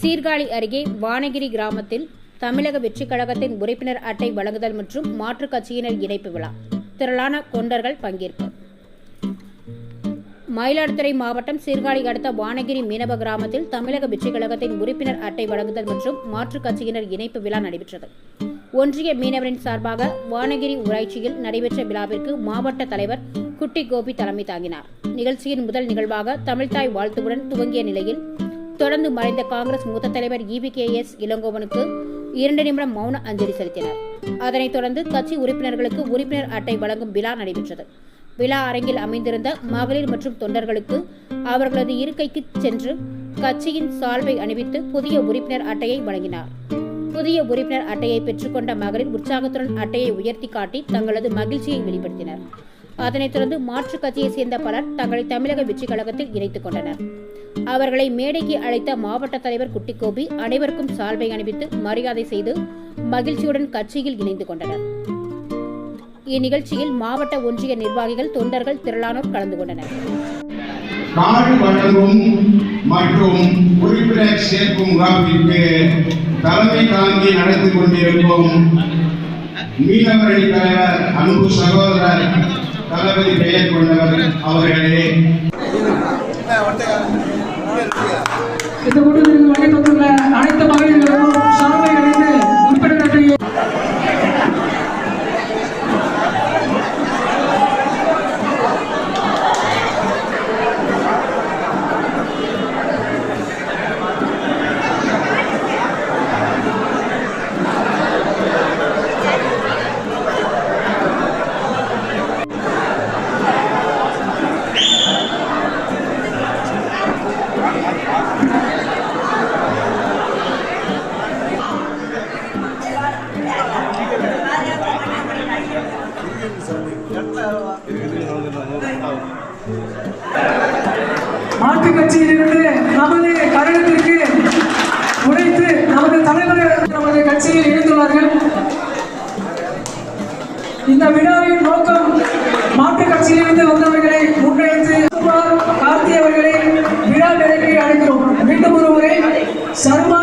சீர்காழி அருகே வானகிரி கிராமத்தில் தமிழக வெற்றிக் கழகத்தின் உறுப்பினர் அட்டை வழங்குதல் மற்றும் மாற்றுக் கட்சியினர் இணைப்பு விழா. திரளான கொண்டர்கள் பங்கேற்பு. மயிலாடுதுறை மாவட்டம் சீர்காழி அடுத்த வானகிரி மீனவ கிராமத்தில் தமிழக வெற்றிக் கழகத்தின் உறுப்பினர் அட்டை வழங்குதல் மற்றும் மாற்றுக் கட்சியினர் இணைப்பு விழா நடைபெற்றது. ஒன்றிய மீனவரின் சார்பாக வானகிரி ஊராட்சியில் நடைபெற்ற விழாவிற்கு மாவட்ட தலைவர் குட்டி கோபி தலைமை தாங்கினார். நிகழ்ச்சியின் முதல் நிகழ்வாக தமிழ்தாய் வாழ்த்துவுடன் துவங்கிய நிலையில் தொடர்ந்து மறைந்த காங்கிரஸ் மூத்த தலைவர் இவி கே எஸ் இளங்கோவனுக்கு இரண்டு நிமிடம் மௌன அஞ்சலி செலுத்தினர். அதனைத் தொடர்ந்து கட்சி உறுப்பினர்களுக்கு உறுப்பினர் அட்டை வழங்கும் விழா நடைபெற்றது. விழா அரங்கில் அமைந்திருந்த மகளிர் மற்றும் தொண்டர்களுக்கு அவர்களது இருக்கைக்கு சென்று கட்சியின் சால்வை அணிவித்து புதிய உறுப்பினர் அட்டையை வழங்கினார். புதிய உறுப்பினர் அட்டையை பெற்றுக்கொண்ட மகளிர் உற்சாகத்துடன் அட்டையை உயர்த்தி காட்டி தங்களது மகிழ்ச்சியை வெளிப்படுத்தினர். அதனைத் தொடர்ந்து மாற்றுக் கட்சியைச் சேர்ந்த பலர் தங்களை தமிழக வெற்றிக் கழகத்தில் இணைத்துக் கொண்டனர். அவர்களை மேடைக்கு அழைத்த மாவட்ட தலைவர் குட்டிக்கோபி அனைவருக்கும் சால்வை அணிவித்து மரியாதை செய்து மகிழ்ச்சியுடன் கட்சியில் இணைந்து கொண்டனர். இந்நிகழ்ச்சியில் மாவட்ட ஒன்றிய நிர்வாகிகள் தொண்டர்கள் திரளானோர் கலந்து கொண்டனர். நாடு வழங்கும் மற்றும் உறுப்பினர் சேர்க்கும் முகாமிற்கு தலைமை தாங்கி நடத்தி கொண்டிருக்கும் மீனவரணி தலைவர் அன்பு சகோதரர் தளபதி பெயர் கொண்டவர் அவர்களே. இந்த மாற்றுக் கட்சியிலிருந்து நமது கரணத்திற்கு உழைத்து நமது தலைவர் நமது கட்சியில் இணைந்துள்ளார்கள். இந்த விழாவின் நோக்கம் மாற்றுக் கட்சியிலிருந்து வந்தவர்கள் Sarva